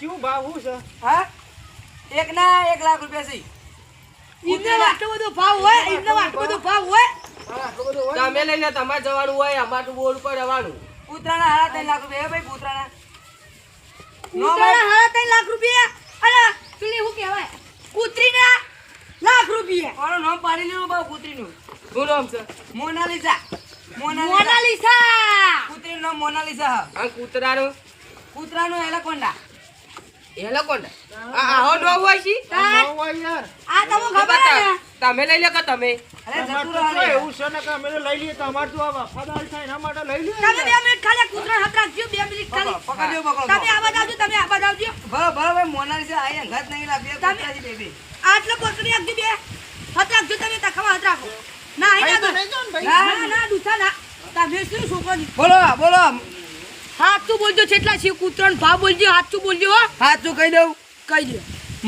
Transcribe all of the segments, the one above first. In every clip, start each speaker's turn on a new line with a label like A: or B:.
A: ચેવું ભાવ શું છે?
B: હા? એક ના એક લાખ રૂપિયા છે.
C: એમને આટલો બધો ભાવ હોય એમને આટલો બધો ભાવ હોય.
A: હા, આટલું બધું
D: તમે લઈને તમારે જવાનું હોય અમારે બોર્ડ પર રહેવાનું.
B: કૂતરાના હાડા ત્રણ લાખ રૂપિયા ભાઈ કૂતરાના નો
C: કૂતરાના હાડા ત્રણ લાખ રૂપિયા? અને પેલી શું કહેવાય? કૂતરીના લાખ રૂપિયા.
B: મારું નામ પાડી લેવું બાબુ કૂતરીનું?
D: શું નામ છે?
B: મોનાલિસા. મોનાલિસા. કૂતરીનું નામ મોનાલિસા હા.
D: કૂતરાનું?
B: કૂતરાનું
D: એલો કોણ આ આહો નો હોય છે
C: તાર
A: ન હોય યાર.
C: આ તમને ખબર હે
D: તમે લઈ લે કે તમે?
B: અરે જતું
A: તો. એવું છે ને કે અમે લઈ લઈએ તમારે તો આ વફાદાર થાય એના માટે લઈ લઈએ
C: તમે બે મિનિટ ખાલી આ હાથ બે મિનિટ ખાલી.
B: પકડજો પકડો
C: તમે આવજો તમે આવા આવજો.
B: બરો બરો ભાઈ મોનાલિસા આઈ અંગાત નહીં લાગી
C: તમે-
B: બેબી
C: આટલો પકડી રાખજો બે. હાથ રાખજો તમે તખવા ના
A: ભાઈ
C: ના
A: ને ભાઈ.
C: ના ના ના ડૂસા ના. તમે શું છોકરો
B: બોલો બોલો.
C: હાથું બોલજો છેટલા છે કૂતરાનો ભાવ બોલજો હાથું બોલજો હો.
B: હાથ શું કહી દઉં?
C: કહી દો.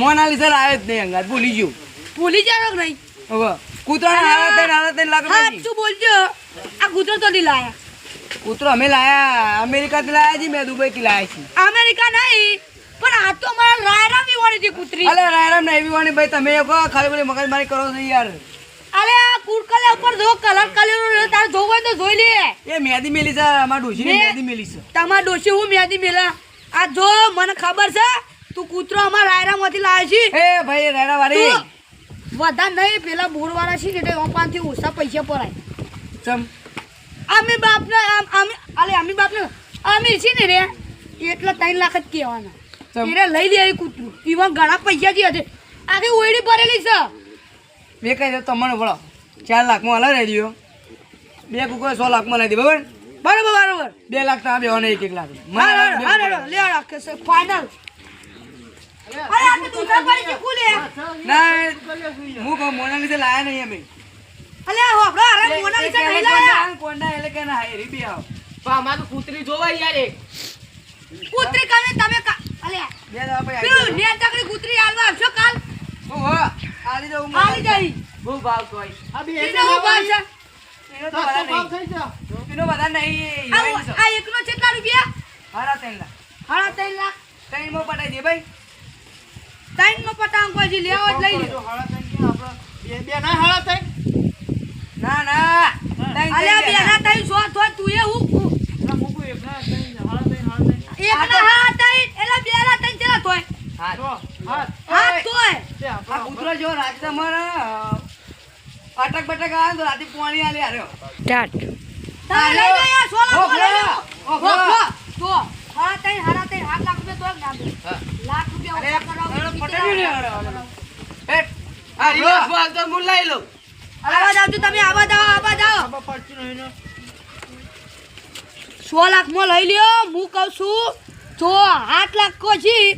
B: મોનાલિસા લાવે જ નહીં અંગાત ભૂલી ગયું.
C: ભૂલી જાવ કે નહીં?
B: હવે કૂતરાના આવે તે આવે તે લાગે
C: હાચું બોલજો. આ કૂતરો તો નહીં લાયા.
B: કૂતરો અમે લાયા અમેરિકાથી લાયા છીએ મેં દુબઈથી લાયા છીએ.
C: અમેરિકા નહીં પણ આ તો મારા રાયરા વિવાણી છે કૂતરી.
B: અલે રાયરામ ને એવી વાણી ભાઈ તમે કહો ખાલી બોલી મગજમારી કરો છો યાર.
C: અલે આ કુરકલે ઉપર જો કલર કલર તારે જોવું હોય તો જોઈ લે.
B: એ મેદી મેલી છે અમારા ડોશીની
C: મેં-
B: મેદી મેલી છે.
C: તમાર ડોશી હું મેદી મેલા? આ જો મને ખબર છે તું કૂતરો અમારા રાયરા માંથી છે.
B: એ ભાઈ રાયરા વાળી
C: તું નહીં પેલા બોર વાળા છે ઓછા પૈસા પરાય
B: ચમ.
C: અમે બાપને અમે અલે અમે બાપને અમે છે ને રે એટલા ત્રણ લાખ જ કહેવાના. એને લઈ લે કૂતરું. એમાં ઘણા પૈસા જે હશે આખી ઓયડી ભરેલી છે.
B: મેં કહી દઉં તમને બોલો ચાર લાખમાં હલા રહી દો બે કુકર સો લાખમાં લઈ દે બરાબર?
C: બરાબર બરોબર.
B: બે લાખ તમે બે એક એક લાખ.
C: હા હા હા હા લે રાખે છે ફાઇનલ અરે આ તો દૂસરા પડી છે કુલે
B: ના હું કહું મોનાલિસા લાયા નહીં અમે. કોંડા એટલે કે ના હારી બી આવો.
D: પણ અમારે કૂતરી જોવાય યાર એક.
C: કૂતરી કાને તમે અલે.
B: બે દવા પછી
C: પેલું તકડી કૂતરી આલવા આવશો કાલ.
B: ઓહો, આલી દઉં હું.
C: આલી જઈ.
D: બહુ ભાવ કોઈ
A: આ બે
C: એને ભાવ છે.
B: એનો તો બધા નહીં. એનો બધા નહીં
C: આ
B: હિરોઈન છે.
C: આ એકનો કેટલા રૂપિયા?
B: હારા ત્રણ લાખ
C: હાડા ત્રણ લાખ
B: ત્રણમાં પટાઈ દે ભાઈ.
C: ત્રણ નો પટાંગ કોઈ લેવો જ લઈ લે.
A: તો ત્રણ આપણે બે બે ના ત્રણ
B: ના. ત્રણ
C: સો તો તું એ હું
A: ના મૂકું એક ના ત્રણ ત્રણ હાડા ત્રણ
C: એક ના હા તઈ એટલે બે ના તઈ ચલા તોય?
D: હા.
C: હા તોય.
B: આ કૂતરો જો રાત તમારે અટક બટક આવે તો રાતે પાણી આલે હાર્યો
C: ટાટ તમે લઈ લે યાર સોલા લાખ લો.
B: ઓફરો.
C: ઓફરો. તો હાડા તઈ હારા તઈ આઠ લાખ રૂપિયા તો દે. લાખ રૂપિયા
B: અરે,
C: કરાવો તો
B: ને, અરે, અરે.
D: આ રિવર્સ ભાવ તો હું લઈ લઉં.
C: આવાજ આવજો તમે આવાજ આવો આવાજ આવો.
A: પડતી નહીં ને.
C: સો લાખમાં લઈ લ્યો હું કહું છું જો આઠ લાખ કો છી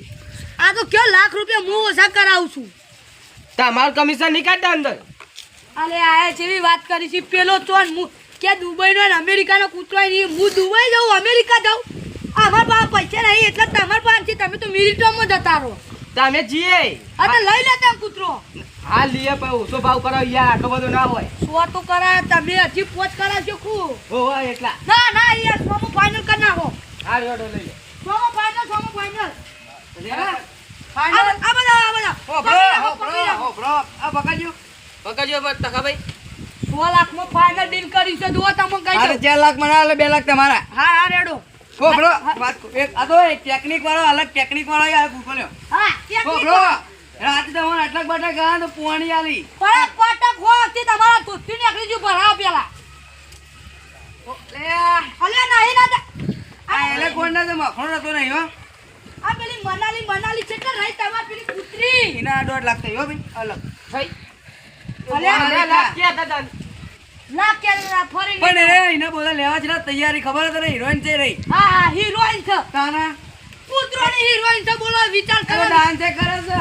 C: આ તો કયો લાખ રૂપિયા હું ઓછા કરાવું છું?
D: તમારું કમિશન નહીં કાઢતા અંદર.
C: અરે આ જેવી વાત કરી છે પેલો ચોન હું કે દુબઈનો ને અમેરિકાનો કૂતરો નહીં હું દુબઈ જાઉં અમેરિકા જાઉં? અમાર પાસે પૈસા નહીં એટલે તમારા પાસે છે તમે તો મિલિટરીમાં જતા રહો.
D: તમે જીએ.
C: અરે તો લઈ લેતા કૂતરો.
D: હા લઈએ પણ ઓછો ભાવ કરો યાર આટલો બધો ના હોય.
C: સો તો કરાય તમે હજી પોચ કરાવજો ખૂબ.
D: ઓ હોય એટલા.
C: ના ના યાર સોમો ફાઇનલ કરી નાખો.
D: હા રેડો લઈ લે.
C: સોમો ફાઇનલ સોમો ફાઇનલ
B: ફાઇનલ.
C: આ બધા આ બધા.
B: ઓફરો,
C: બ્રો રાખો, બ્રો રાખો.
B: ઓફરો. આ પકડજો.
D: પકડજો પણ તકાભાઈ
C: સો ડીલ છે જુઓ તમે
B: ચાર લાખ મને આલે, બે લાખ તમારા.
C: હા હા રેડો.
B: ઓફરો, વાત એક આ તો ટેકનિક વાળો અલગ ટેકનિક વાળો યાર કૂતરો
C: હા એક
B: રાતે તમારે આટલા બટા ગયા તો પોણી આલી.
C: પણ પાટક હો તે તમારા ધોતી નીકળી ગયું ભરાવ પેલા. અલે નહીં ના
B: આ એટલે નતો નહીં હો.
C: આ પેલી મનાલી મનાલી છે કે રહી તમારી પેલી કુતરી.
B: એના દોઢ લાખ થઈ હો ભાઈ અલગ.
D: થઈ
B: પણ એ એને બધા લેવા જ તૈયારી ખબર હતો ને હિરોઈન છે રહી
C: હા હા હિરોઈન છે.
B: તાના?
C: કૂતરોની હિરોઈન છે બોલો વિચાર કરો
B: ડાન્સ એ કરે છે.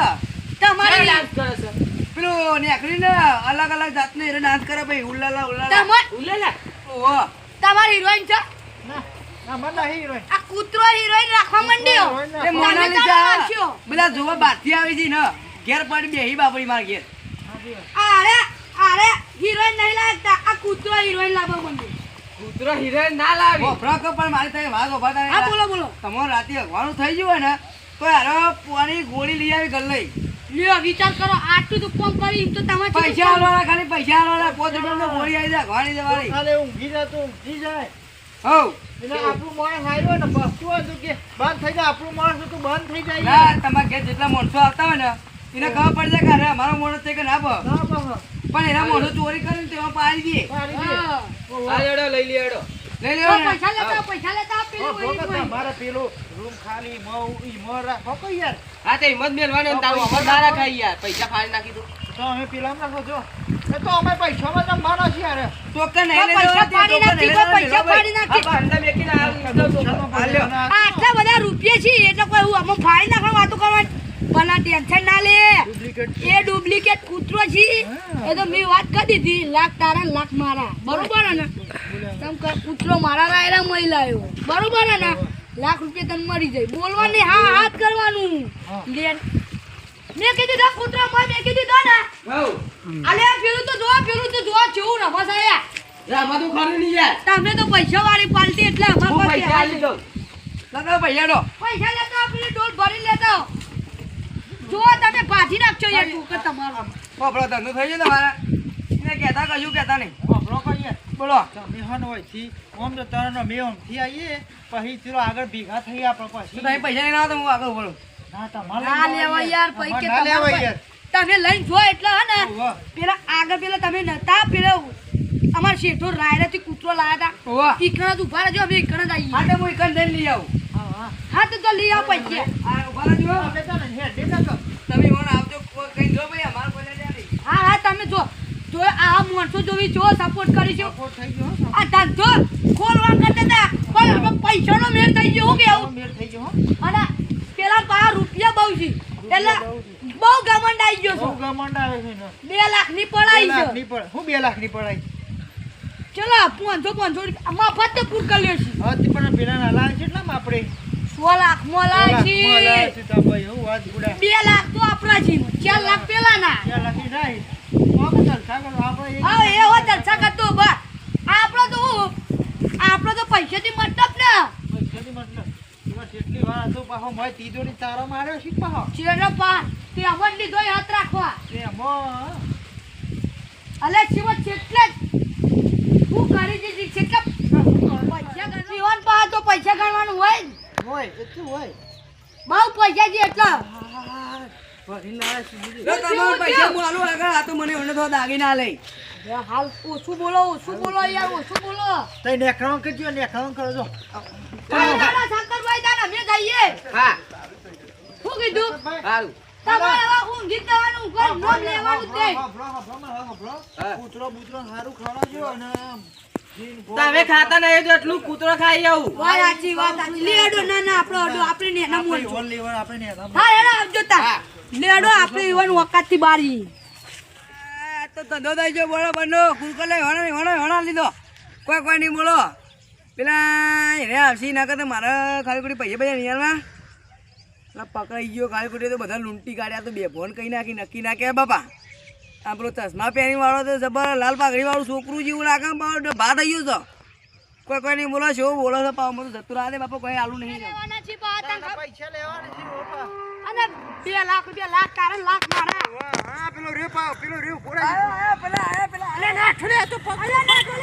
C: તમારી
D: ડાન્સ કરે છે?
B: પેલું નેકરી ને અલગ અલગ જાતનો એને ડાન્સ કરે ભાઈ ઉલ્લાલા ઉલ્લાલા
C: તમાર
D: ઉલેલા?
B: ઓહો.
C: તમારી હિરોઈન છે?
A: ના. હીરો
C: આ કૂતરો હિરોઈન રાખવા માંડ્યો?
B: એ મોનાલિસા બધા જોવા બહારથી આવી છે ને ઘેર પડી બેહી બાપડી માર ઘેર.
C: અરે અરે હિરોઈન નહીં લાગતા. આ કૂતરો હિરોઈન લાવો માંડ્યો
D: કૂતરો હિરોઈન ના લાવી.
B: ઓફરો કે પણ મારી તઈ વાગ ઊભા
C: હા બોલો બોલો.
B: તમારે રાતે અગવાનું થઈ ગયું હોય ને તો અરે પોની ગોળી લઈ આવી ઘર
C: લ્યો વિચાર કરો આટલું તો કોમ કરી? તો તમે
B: પૈસા આલવાના ખાલી પૈસા આલવાના. પોત રૂપિયાનો ગોળી આવી જાય ઘણી જવાની
A: કાલે ઊંઘી જાય તો ઊંઘી જાય.
B: હવ.
A: એટલે આપણું માણસ આવ્યો ને બસતું હોય તો કે બંધ થઈ જાય. આપણું માણસ તો બંધ થઈ જાય.
B: તમારે કે ઘેર જેટલા માણસો આવતા હોય ને એને ખબર પડી જાય કે અરે અમારો માણસ છે કે ના બસ પણ એના માણસો ચોરી કરીને તેમાં પાડી દે
A: પાડી દે.
D: આ લઈ લે એડો
B: લઈ
C: તો પૈસા લેતા પૈસા લેતા પેલું
A: ભોગત
C: વળી
A: પેલું રૂમ ખાલી મઉ ઈ મોર રાખો. યાર.
D: હા તે હિંમત મેળવાની ને તારું. અમર ના રાખાય યાર. પૈસા ફાડી નાખી દો
A: તો અમે પેલા નાખો જો. એ તો અમે પૈસામાં જમવાના છીએ યાર.
C: તો કે
B: નહીં
C: પૈસા ફાડી નાખી પૈસા ફાડી નાખી
D: આ ભાંડા મેકીને આ લીધો તો.
B: આ લ્યો.
C: આ આટલા બધા રૂપિયા છે એટલે કોઈ હું આમાં ફાડી નાખવા વાતો કરવાની પણ આ ટેન્શન ના લે
A: ડુપ્લિકેટ
C: એ ડુપ્લિકેટ કૂતરો છે. એ તો મેં વાત કરી દીધી લાખ તારા લાખ મારા. બરોબર ને? તમે કૂતરો મારા રાયરા મળી લાવ્યો બરોબર ને? લાખ રૂપિયા તને મળી જાય. બોલવાની હા હાથ કરવાનું. લેન મેં કીધું તો કૂતરો માં મેં કીધું તો ને. અલે પેલું તો જોવા પેલું તો જોવા જેવું રમસ આયા.
D: એ આમાં તું ખરું નહીં યાર.
C: તમે તો પૈસા વાળી પાલટી એટલે અમાર પાસે
D: પૈસા
B: લેતો પૈસા લેતો
C: આપણે લેતા આવો, પેલી ડોલ ભરી લેતા. જો તમે ભાજી નાખજો યાર. ટૂંકે તમારો.
B: આપણો ધંધો થઈ જાય તમારા ને કહેતા કશું કહેતા નહીં.
A: આપણો કહીએ યાર
B: બોલો.
A: તમે હન હોયથી ઓમ તો તરનો મેં ઓમથી આવીએ પછી ચલો આગળ ભેગા થઈ આપણે પછી.
B: તમે પૈસા નહીં આવો તો હું આગળ બોલું
A: ના તમારે
C: ના લેવા યાર પૈ કે
A: ના લેવા યાર.
C: તમે લઈને જો એટલે હે ને. પેલા આગળ પેલા તમે નતા પેલા અમાર શેઠો રાયરાથી કૂતરો લાયા હતા ઈકણા જ ઊભા રહેજો અમે ઈકણા જ આવીએ.
B: હા તો હું ઈકણ લઈને લઈ આવું.
A: હા હા
C: હા તો તો લઈ આવ પછી.
B: આ ઊભા જો
A: આપણે તો હેડ દેતા તો.
B: તમે મને આવજો કઈ જો ભાઈ અમાર બોલે નહીં
C: હા હા તમે જો. જો આ મોણસો જોવી જો સપોર્ટ કરીશું.
A: સપોર્ટ થઈ ગયો આ
C: આ જો ખોલવા કરતા તા પણ હવે પૈસાનો મેળ થઈ ગયો હું કેવું?
A: મેળ થઈ ગયો હો.
C: અને પેલા પા રૂપિયા બહુ છે. એટલે બહુ ગમંડ આવી ગયો
A: બહુ
C: છું
A: ગમંડ આવે છે ને.
C: બે
A: લાખની
C: પડાઈ
A: લાખ
C: છે.
A: ની પડ હું બે લાખની પડાઈ.
C: ચલો પાંચસો પાંચસો રૂપિયા મફત પૂર કરી લ્યો છે
A: હા તે પણ પેલા ના લાવે છે એટલે આપણે
C: સો લાખ મોલાય છે
A: તો
C: બે લાખ તો આપણા છે ચાર લાખ પેલા ના
A: આપણે એક
C: હા જલસા કરતો બા આપણો તો હું? આપણો તો પૈસાથી મતલબ ને.
A: પૈસાની મતલબ. જેટલી વાર હતો પાછો મોય તીજોરી તારો માર્યો છે પાછો
C: ચેડો પા તે અમન લીધો હાથ રાખવા.
A: એમાં
C: અલે શિવન જેટલે જ. હું કરી દીધી કેટલા પૈસા ગણ શિવન પા તો પૈસા ગણવાનું હોય ને.
A: હોય એટલું હોય.
C: બહુ પૈસા
B: જે.
D: એટલે.
A: કૂતરો બૂતરો સારું ખવડાવજો અને
D: તમે ખાતા નહીં તો એટલું કૂતરો ખાઈ આવું.
C: વાત સાચી વાત સાચી. લેડો ના ના આપણો અડો આપણે ને એના મોલ
A: આપણે ને
C: હા એડો આવજો તા. લેડો આપણે ઈવન વખતથી બારી.
B: આ તો ધંધો થઈ ગયો બોલો બનો કુલકલે હોણા હોણા હોણા લીધો. કોઈ કોઈ નહીં બોલો. પેલા રે આવશી ના કરતા મારે ખાલી ખોટી પૈસા પૈસા નહીં આલવા પકડાઈ ગયો ખાલી ખોટી તો બધા લૂંટી કાઢ્યા તો બે ફોન કઈ નાખી નક્કી નાખે કે બાપા. આ પેલો ચશ્મા પહેરી વાળો તો જબર લાલ પાઘડી વાળું છોકરું જેવું લાગે પણ ભા થઈ ગયું છે. કોઈ કોઈ નહીં બોલો શું બોલો છો પાવ બધું જતું રહે બાપા કોઈ આલું નહીં
C: છે.
A: પૈસા લેવાના
C: અને બે લાખ રૂપિયા લાખ તારે લાખ મારા.
A: હા પેલો રે પાવ પેલો રે ફોડા
B: આયા, આયા, પેલા
C: તો પકડ ઠરે